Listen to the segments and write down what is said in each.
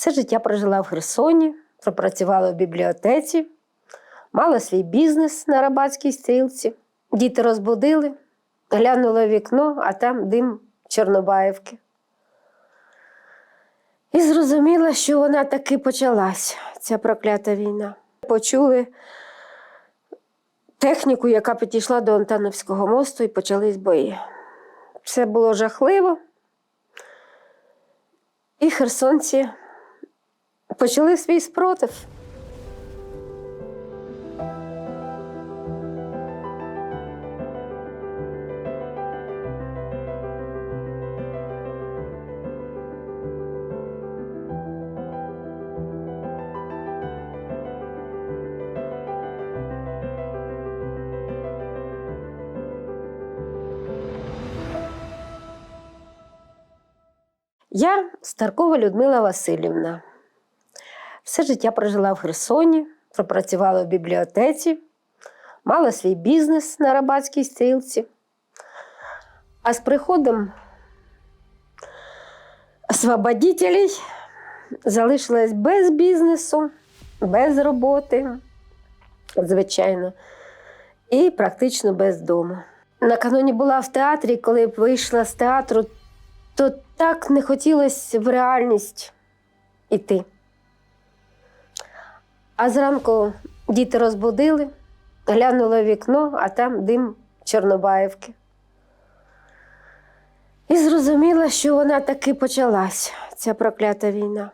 Все життя прожила в Херсоні, пропрацювала в бібліотеці, мала свій бізнес на рабатській стрілці. Діти розбудили, глянула вікно, а там дим Чорнобаївки. І зрозуміла, що вона таки почалась, ця проклята війна. Почули техніку, яка підійшла до Антоновського мосту, і почались бої. Все було жахливо. І херсонці почали свій спротив. Я Старкова Людмила Васильівна. Все життя прожила в Херсоні, пропрацювала в бібліотеці, мала свій бізнес на рабатській стрілці. А з приходом освободителей залишилась без бізнесу, без роботи, звичайно, і практично без дому. Накануні була в театрі, коли вийшла з театру, то так не хотілося в реальність іти. А зранку діти розбудили, глянула в вікно, а там дим Чорнобаївки. І зрозуміла, що вона таки почалась, ця проклята війна.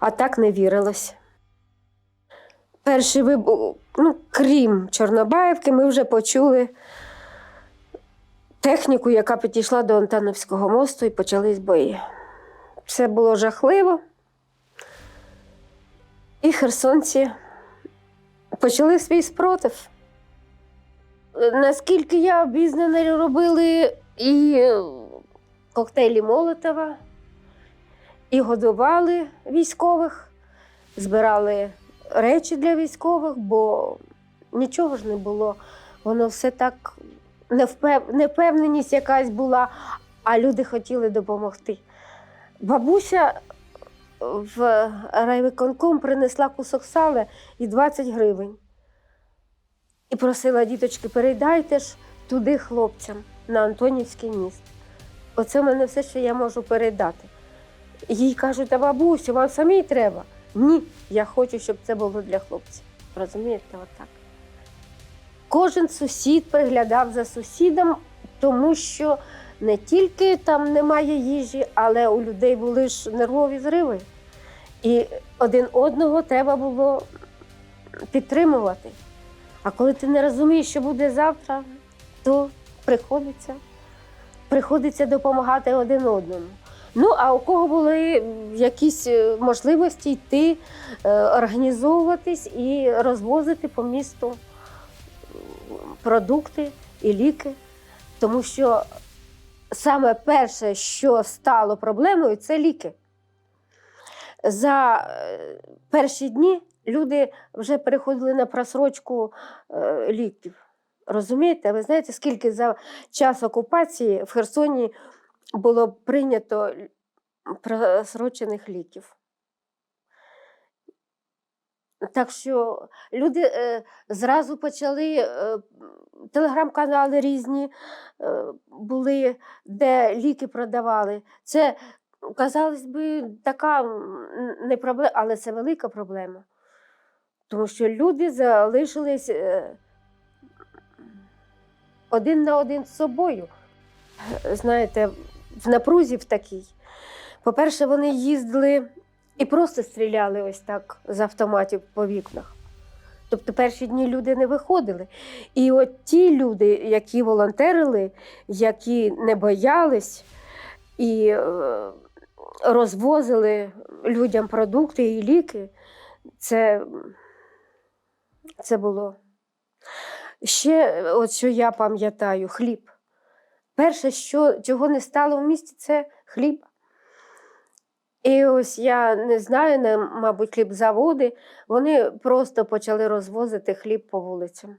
А так не вірилось. Перший вибух, ну, крім Чорнобаївки, ми вже почули техніку, яка підійшла до Антоновського мосту, і почались бої. Все було жахливо. І херсонці почали свій спротив. Наскільки я обізнана, робили і коктейлі Молотова, і годували військових, збирали речі для військових, бо нічого ж не було. Воно все так невпев... невпевненість якась була, а люди хотіли допомогти. Бабуся в райвиконком принесла кусок сала і 20 гривень. І просила діточки, передайте ж туди хлопцям на Антонівський міст. Оце в мене все, що я можу передати. Їй кажуть, та бабусю, вам самій треба. Ні, я хочу, щоб це було для хлопців. Розумієте, отак. Кожен сусід приглядав за сусідом, тому що не тільки там немає їжі, але у людей були ж нервові зриви. І один одного треба було підтримувати. А коли ти не розумієш, що буде завтра, то приходиться, приходиться допомагати один одному. Ну, а у кого були якісь е, можливості йти, е, організовуватись і розвозити по місту продукти і ліки. Тому що саме перше, що стало проблемою, це ліки. За е, перші дні люди вже переходили на просрочку е, ліків. Розумієте, ви знаєте, скільки за час окупації в Херсоні було прийнято просрочених ліків? Так що люди е, зразу почали, е, телеграм-канали різні е, були, де ліки продавали. Це, казалось би, така не проблема, але це велика проблема. Тому що люди залишились е, один на один з собою. Е, Знаєте, в напрузі в такій. По-перше, вони їздили і просто стріляли ось так з автоматів по вікнах. Тобто перші дні люди не виходили. І от ті люди, які волонтерили, які не боялись і е, розвозили людям продукти і ліки, це, це було. Ще, от що я пам'ятаю, хліб. Перше, що, чого не стало в місті, це хліб. І ось я не знаю, не, мабуть, хлібзаводи, вони просто почали розвозити хліб по вулицям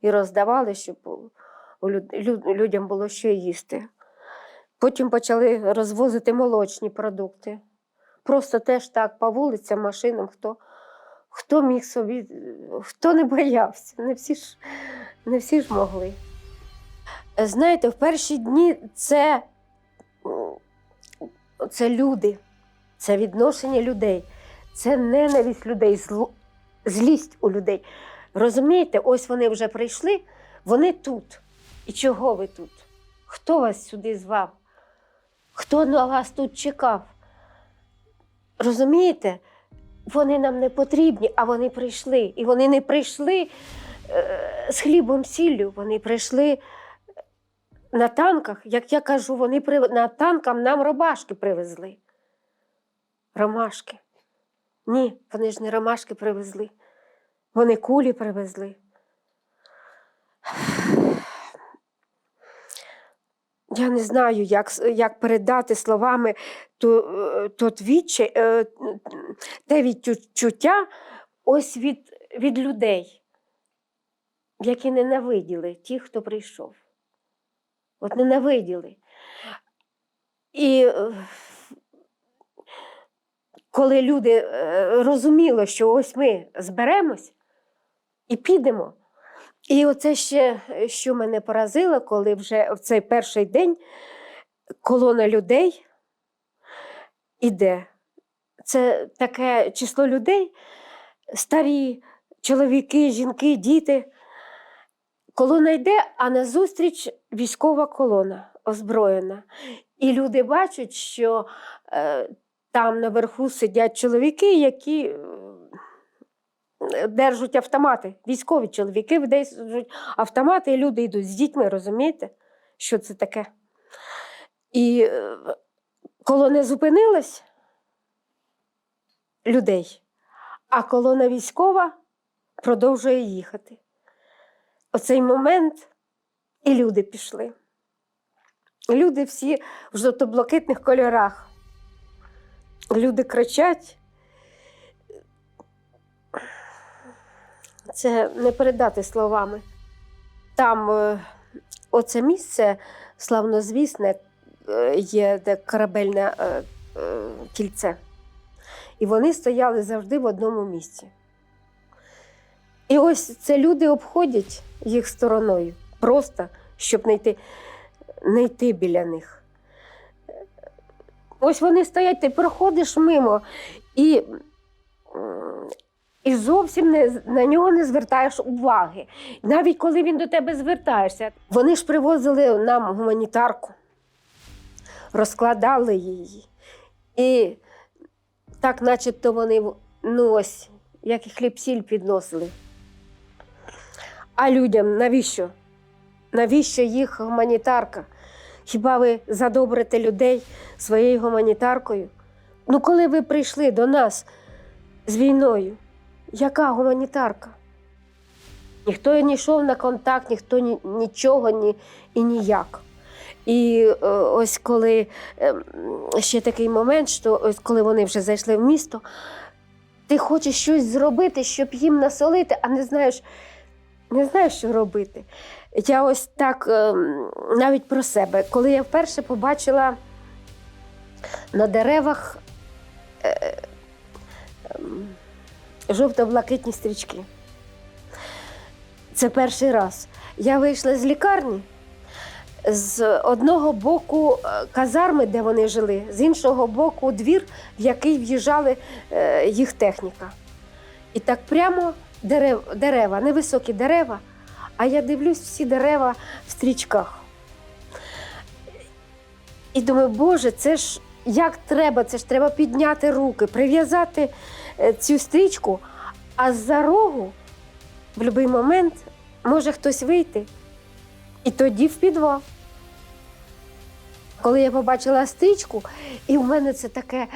і роздавали, щоб людям було що їсти. Потім почали розвозити молочні продукти. Просто теж так по вулицям, машинам, хто, хто міг собі, хто не боявся. Не всі ж, не всі ж могли. Знаєте, в перші дні це, це люди, це відношення людей, це ненависть людей, зло- злість у людей. Розумієте, ось вони вже прийшли, вони тут. І чого ви тут? Хто вас сюди звав? Хто на вас тут чекав? Розумієте? Вони нам не потрібні, а вони прийшли. І вони не прийшли е, з хлібом сіллю, вони прийшли на танках. Як я кажу, вони на танкам нам ромашки привезли. Ромашки. Ні, вони ж не ромашки привезли. Вони кулі привезли. Я не знаю, як, як передати словами то, то е, те відчуття ось від, від людей, які ненавиділи ті, хто прийшов. От ненавиділи. І е, коли люди е, розуміли, що ось ми зберемось і підемо. І оце ще, що мене поразило, коли вже в цей перший день колона людей іде. Це таке число людей, старі, чоловіки, жінки, діти. Колона йде, а назустріч військова колона озброєна. І люди бачать, що е, там наверху сидять чоловіки, які е, держать автомати. Військові чоловіки держать автомати, і люди йдуть з дітьми, розумієте, що це таке? І е, колона зупинилась людей, а колона військова продовжує їхати. Оцей момент і люди пішли. Люди всі в жовто-блакитних кольорах. Люди кричать. Це не передати словами. Там е, оце місце славнозвісне е, є де корабельне е, кільце. І вони стояли завжди в одному місці. І ось це люди обходять їх стороною, просто щоб не йти, не йти біля них. Ось вони стоять, ти проходиш мимо і, і зовсім не, на нього не звертаєш уваги. Навіть коли він до тебе звертаєшся, вони ж привозили нам гуманітарку, розкладали її. І так, начебто вони ну ось, як і хліб-сіль підносили. А людям навіщо? Навіщо їх гуманітарка? Хіба ви задобрите людей своєю гуманітаркою? Ну, коли ви прийшли до нас з війною, яка гуманітарка? Ніхто не йшов на контакт, ніхто ні, нічого ні, і ніяк. І е, ось коли е, ще такий момент, що ось коли вони вже зайшли в місто, ти хочеш щось зробити, щоб їм насолити, а не знаєш, не знаєш, що робити. Я ось так ем, навіть про себе. Коли я вперше побачила на деревах е, ем, жовто-блакитні стрічки. Це перший раз. Я вийшла з лікарні. З одного боку е, казарми, де вони жили, з іншого боку двір, в який в'їжджали е, їх техніка. І так прямо дерев, дерева, невисокі дерева, а я дивлюсь всі дерева в стрічках. І думаю, Боже, це ж як треба, це ж треба підняти руки, прив'язати е, цю стрічку, а з-за рогу в будь-який момент може хтось вийти. І тоді в підвал. Коли я побачила стрічку, і в мене це таке,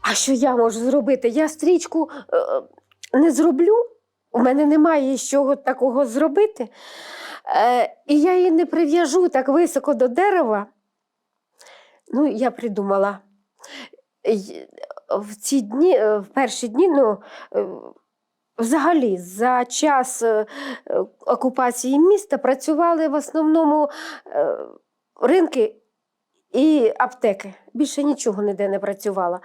а що я можу зробити? Я стрічку е, не зроблю, у мене немає з чого такого зробити. Е, і я її не прив'яжу так високо до дерева. Ну, я придумала. В ці дні, е, в перші дні, ну, е, взагалі, за час окупації міста працювали в основному ринки і аптеки. Більше нічого ніде не працювала.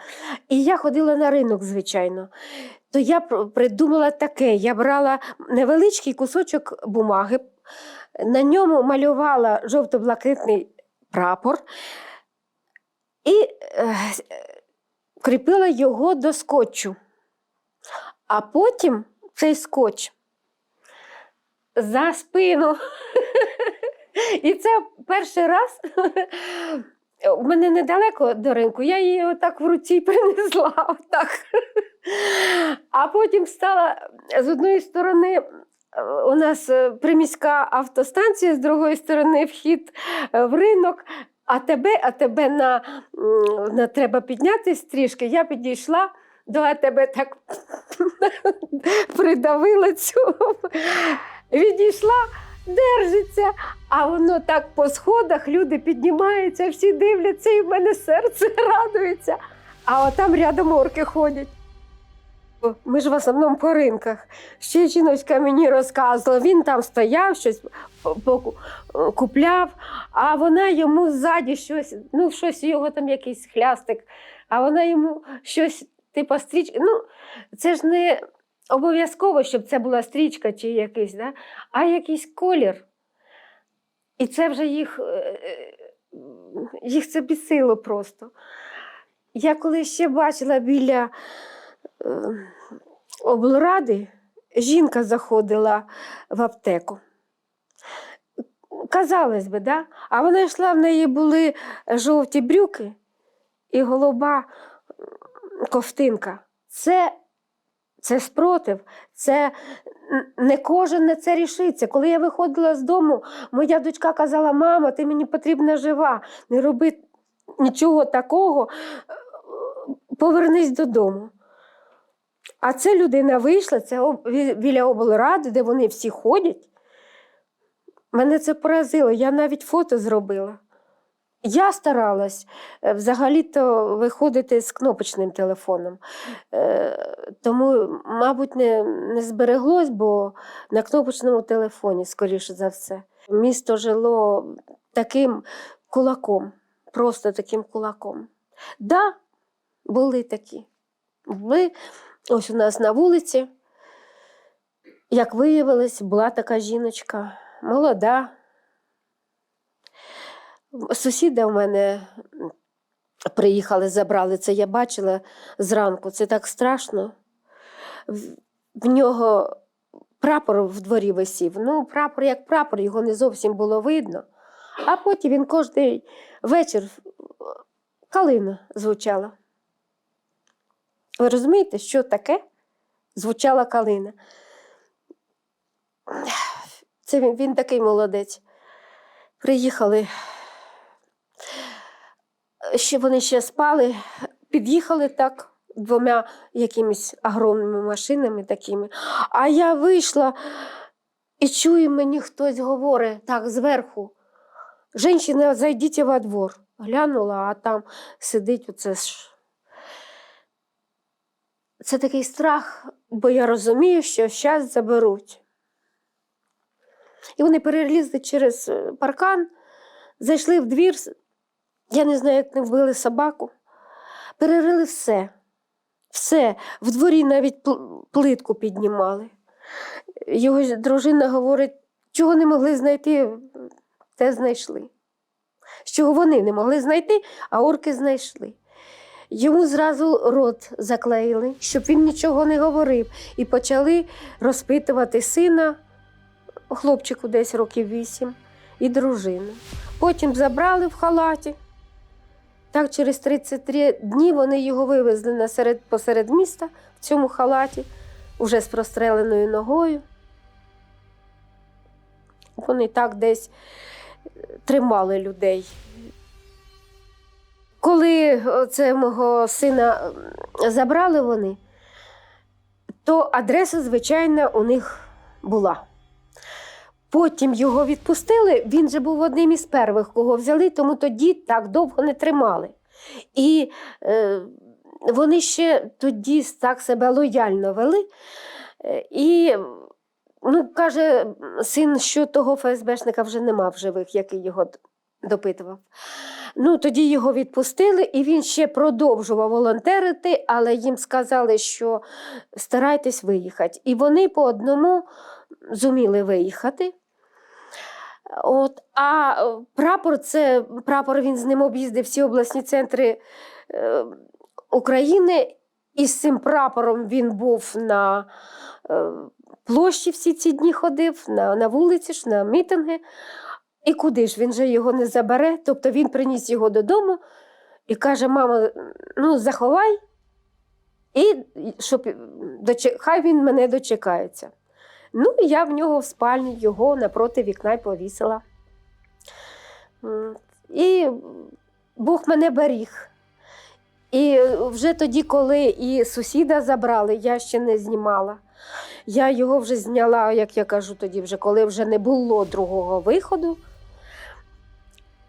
І я ходила на ринок, звичайно. То я придумала таке: я брала невеличкий кусочок бумаги, на ньому малювала жовто-блакитний прапор і е, кріпила його до скотчу. А потім цей скотч за спину. І це перший раз. У мене недалеко до ринку, я її отак в руці принесла. Отак. А потім стала з одної сторони. е, У нас е, приміська автостанція, з другої сторони вхід е, в ринок, а тебе, а тебе на, на треба піднятися трішки. Я підійшла до а тебе так придавила цю, відійшла, держиться, а воно так по сходах люди піднімаються, всі дивляться, і в мене серце радується. А отам рядом орки ходять. Ми ж в основному по ринках. Ще жіночка мені розказувала, він там стояв, щось купляв, а вона йому ззаді щось, ну, щось його там якийсь хлястик, а вона йому щось, типу, стрічка. Ну, це ж не обов'язково, щоб це була стрічка чи якийсь, да? а якийсь колір. І це вже їх, е, е, їх це бісило просто. Я коли ще бачила біля е, облради, жінка заходила в аптеку. Казалось би, да? а вона йшла, в неї були жовті брюки і голуба ковтинка. Це, це спротив, це не кожен на це рішиться. Коли я виходила з дому, моя дочка казала: мама, ти мені потрібна жива, не роби нічого такого, повернись додому. А це людина вийшла, це біля облради, де вони всі ходять. Мене це поразило, я навіть фото зробила. Я старалась е, взагалі-то виходити з кнопочним телефоном. Е, Тому, мабуть, не, не збереглось, бо на кнопочному телефоні, скоріше за все. Місто жило таким кулаком, просто таким кулаком. Да, були такі. Були ось у нас на вулиці, як виявилось, була така жіночка, молода. Сусіди в мене приїхали, забрали це. Я бачила зранку. Це так страшно. В нього прапор в дворі висів. Ну, прапор як прапор, його не зовсім було видно. А потім він кожен вечір калина звучала. Ви розумієте, що таке? Звучала калина. Це він, він такий молодець. Приїхали. Ще вони ще спали, під'їхали так двома якимись огромними машинами такими. А я вийшла і чую, мені хтось говорить так зверху. Женщина, зайдіть во двор. Глянула, а там сидить оце ж. Це такий страх, бо я розумію, що зараз заберуть. І вони перелізли через е, паркан, зайшли в двір. Я не знаю, як не вбили собаку. Перерили все. Все. В дворі навіть плитку піднімали. Його дружина говорить, чого не могли знайти, те знайшли. Чого вони не могли знайти, а орки знайшли. Йому зразу рот заклеїли, щоб він нічого не говорив, і почали розпитувати сина, хлопчику десь років вісім, і дружину. Потім забрали в халаті. Так, через 33 дні вони його вивезли на серед, посеред міста в цьому халаті, уже з простреленою ногою. Вони так десь е, тримали людей. Коли це мого сина забрали вони, то адреса, звичайно, у них була. Потім його відпустили, він же був одним із перших, кого взяли, тому тоді так довго не тримали. І е, вони ще тоді так себе лояльно вели. Е, І ну, каже син, що того ФСБшника вже нема в живих, який його допитував. Ну, тоді його відпустили, і він ще продовжував волонтерити, але їм сказали, що старайтесь виїхати. І вони по одному зуміли виїхати. От, а е, прапор це прапор, він з ним об'їздив всі обласні центри е, України. І з цим прапором він був на е, площі всі ці дні ходив, на, на вулиці ж, на мітинги. І куди ж він же його не забере? Тобто він приніс його додому і каже: мама, ну заховай, і щоб хай він мене дочекається. Ну, і я в нього в спальні його напроти вікна й повісила. І Бог мене беріг. І вже тоді, коли і сусіда забрали, я ще не знімала. Я його вже зняла, як я кажу тоді, вже коли вже не було другого виходу.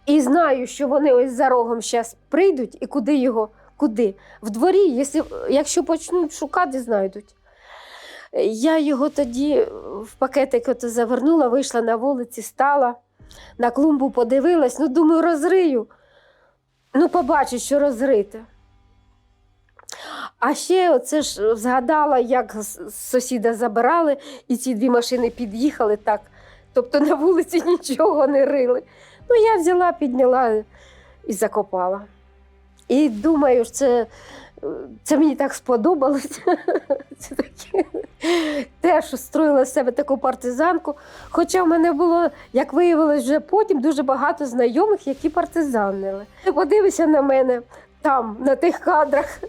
І знаю, що вони ось за рогом зараз прийдуть, і куди його, куди? В дворі, якщо, якщо почнуть шукати, знайдуть. Я його тоді в пакетик ото завернула, вийшла на вулиці, стала, на клумбу подивилась, ну, думаю, розрию. Ну, побачу, що розрите. А ще оце ж згадала, як сусіда забирали, і ці дві машини під'їхали так. Тобто на вулиці нічого не рили. Ну, я взяла, підняла і закопала. І думаю, що це, це мені так сподобалось. Це таке. Теж строїла з себе таку партизанку. Хоча в мене було, як виявилось, вже потім дуже багато знайомих, які партизанили. Ти подивися на мене там, на тих кадрах,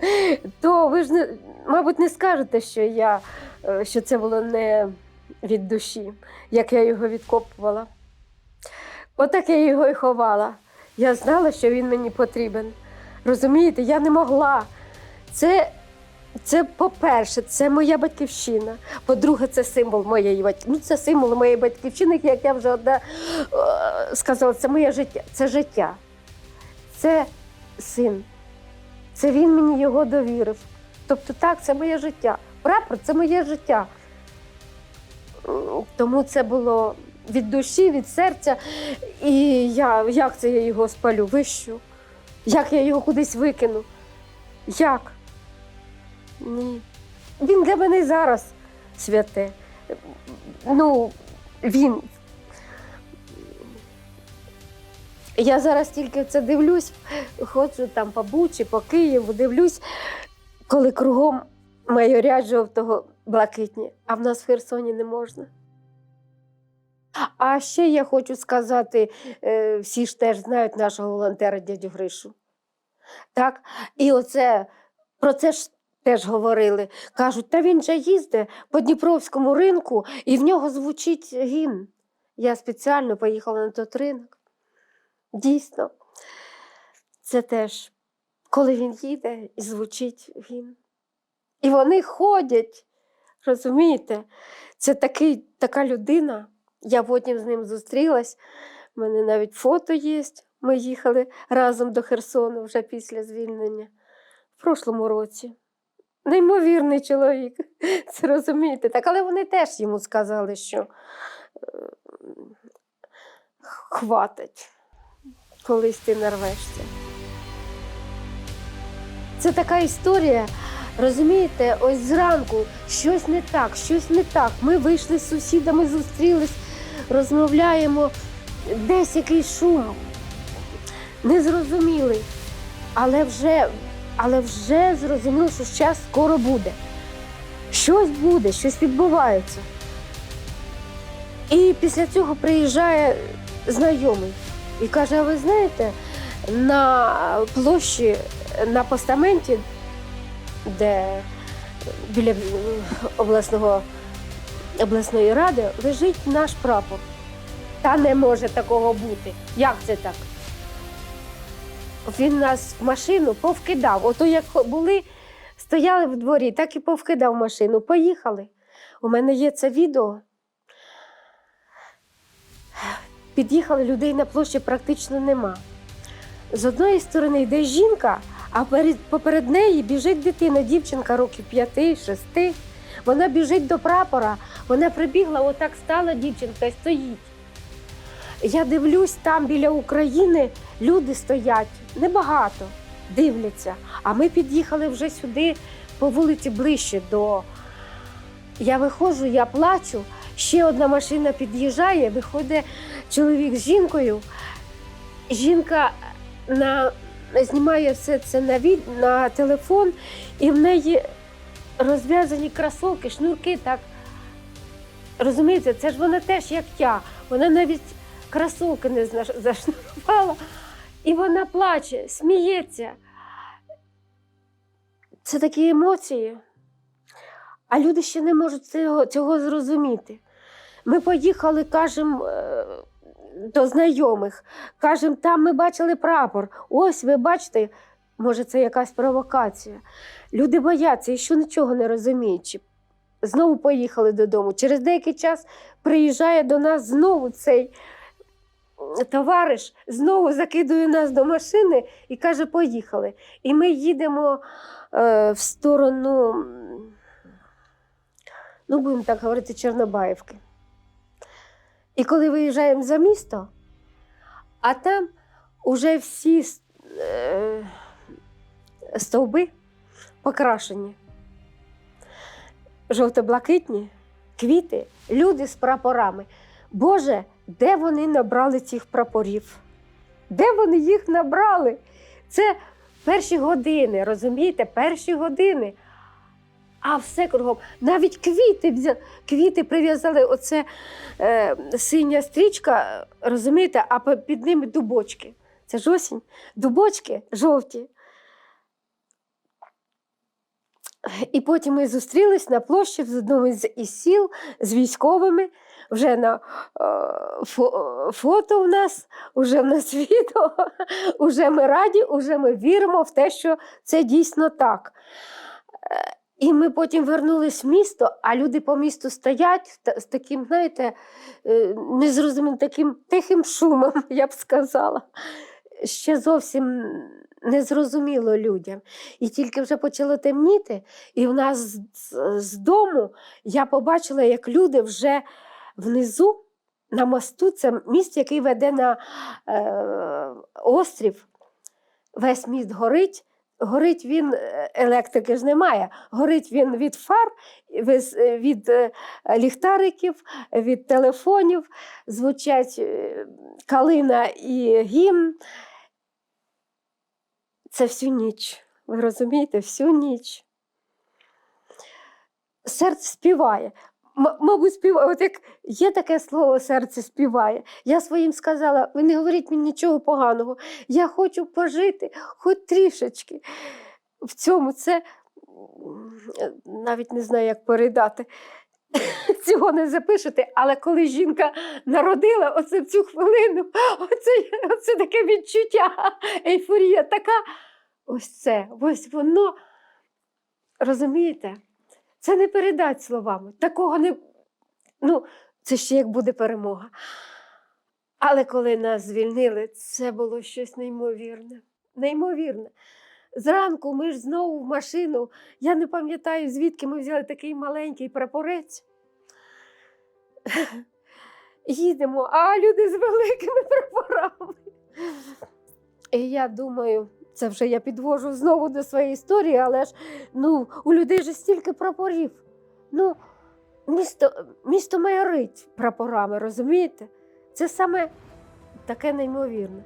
то ви ж не, мабуть, не скажете, що я е, що це було не від душі, як я його відкопувала. Отак я його і ховала. Я знала, що він мені потрібен. Розумієте, я не могла. Це, це по-перше, це моя батьківщина. По-друге, це символ моєї батьківщини. Ну, це символ моєї батьківщини, як я вже одна е, сказала, це моє життя. Це життя. Це син. Це він мені його довірив. Тобто, так, це моє життя. Прапор це моє життя. Тому це було від душі, від серця. І я, як це я його спалю? Ви що? Як я його кудись викину? Як? Ні. Він для мене зараз святе. Ну, він. Я зараз тільки це дивлюсь, ходжу там по Бучі, по Києву, дивлюсь, коли кругом майорять жовтого блакитні, а в нас в Херсоні не можна. А ще я хочу сказати, е, всі ж теж знають нашого волонтера дядю Гришу. Так? І оце про це ж теж говорили. Кажуть, та він же їздить по Дніпровському ринку, і в нього звучить гімн. Я спеціально поїхала на той ринок. Дійсно, це теж, коли він їде і звучить гімн. І вони ходять, розумієте? Це такий, така людина. Я потім з ним зустрілась. У мене навіть фото є. Ми їхали разом до Херсону вже після звільнення в прошлому році. Неймовірний чоловік, це розумієте. Так, але вони теж йому сказали, що е, хватить, колись ти нарвешся. Це така історія. Розумієте, ось зранку щось не так, щось не так. Ми вийшли з сусідами, зустрілись, розмовляємо, десь якийсь шум. Незрозумілий. Але вже, але вже зрозуміло, що час скоро буде. Щось буде, щось відбувається. І після цього приїжджає знайомий і каже: а ви знаєте, на площі, на постаменті, де біля обласного, обласної ради лежить наш прапор. Та не може такого бути. Як це так? Він нас в машину повкидав. Ото як були, стояли в дворі, так і повкидав машину. Поїхали. У мене є це відео. Під'їхали людей на площі практично нема. З одної сторони йде жінка, а перед, поперед неї біжить дитина, дівчинка років 5-6. Вона біжить до прапора. Вона прибігла, отак стала дівчинка і стоїть. Я дивлюсь там біля України Люди стоять небагато, дивляться. А ми під'їхали вже сюди по вулиці ближче до. Я виходжу, я плачу. Ще одна машина під'їжджає, виходить чоловік з жінкою. Жінка на... знімає все це на, від... на телефон, і в неї розв'язані кросовки, шнурки так. Розумієте, це ж вона теж як я. Вона навіть кросовки не зашнурувала. І вона плаче, сміється. Це такі емоції. А люди ще не можуть цього, цього зрозуміти. Ми поїхали, кажемо, е, до знайомих, кажемо, там ми бачили прапор. Ось ви бачите, може, це якась провокація. Люди бояться і що нічого не розуміючи. Знову поїхали додому. Через деякий час приїжджає до нас знову цей товариш, знову закидує нас до машини і каже: поїхали. І ми їдемо е, в сторону, ну, будемо так говорити, Чорнобаївки. І коли виїжджаємо за місто, а там уже всі е, стовби покрашені. Жовто-блакитні, квіти, люди з прапорами. Боже, де вони набрали цих прапорів? Де вони їх набрали? Це перші години, розумієте? Перші години. А все кругом. Навіть квіти квіти прив'язали, оце е, синя стрічка, розумієте, а під ними дубочки. Це ж осінь. Дубочки жовті. І потім ми зустрілись на площі з одному з із сіл з військовими. Вже на е, фото в нас, вже в нас відео, вже ми раді, вже ми віримо в те, що це дійсно так. Е, І ми потім вернулись в місто, а люди по місту стоять з таким, знаєте, е, незрозумілим таким тихим шумом, я б сказала. Ще зовсім незрозуміло людям. І тільки вже почало темніти, і в нас з, з- з дому я побачила, як люди вже внизу на мосту, це міст, який веде на е, острів, весь міст горить. Горить він, е, електрики ж немає, горить він від фар, е, від е, ліхтариків, від телефонів, звучать калина і гімн. Це всю ніч. Ви розумієте, всю ніч. Серце співає. Мабуть, співає, от як є таке слово серце співає. Я своїм сказала: ви не говоріть мені нічого поганого. Я хочу пожити хоч трішечки. В цьому це навіть не знаю, як передати. Цього не запишете, але коли жінка народила, оце в цю хвилину, оце, оце таке відчуття, ейфорія така. Ось це, ось воно. Розумієте? Це не передать словами. Такого не. Ну, це ще як буде перемога. Але коли нас звільнили, це було щось неймовірне. Неймовірне. Зранку ми ж знову в машину. Я не пам'ятаю, звідки ми взяли такий маленький прапорець. Їдемо, а люди з великими прапорами. І я думаю, це вже я підвожу знову до своєї історії, але ж ну, у людей же стільки прапорів. Ну, місто, місто майорить прапорами, розумієте? Це саме таке неймовірне.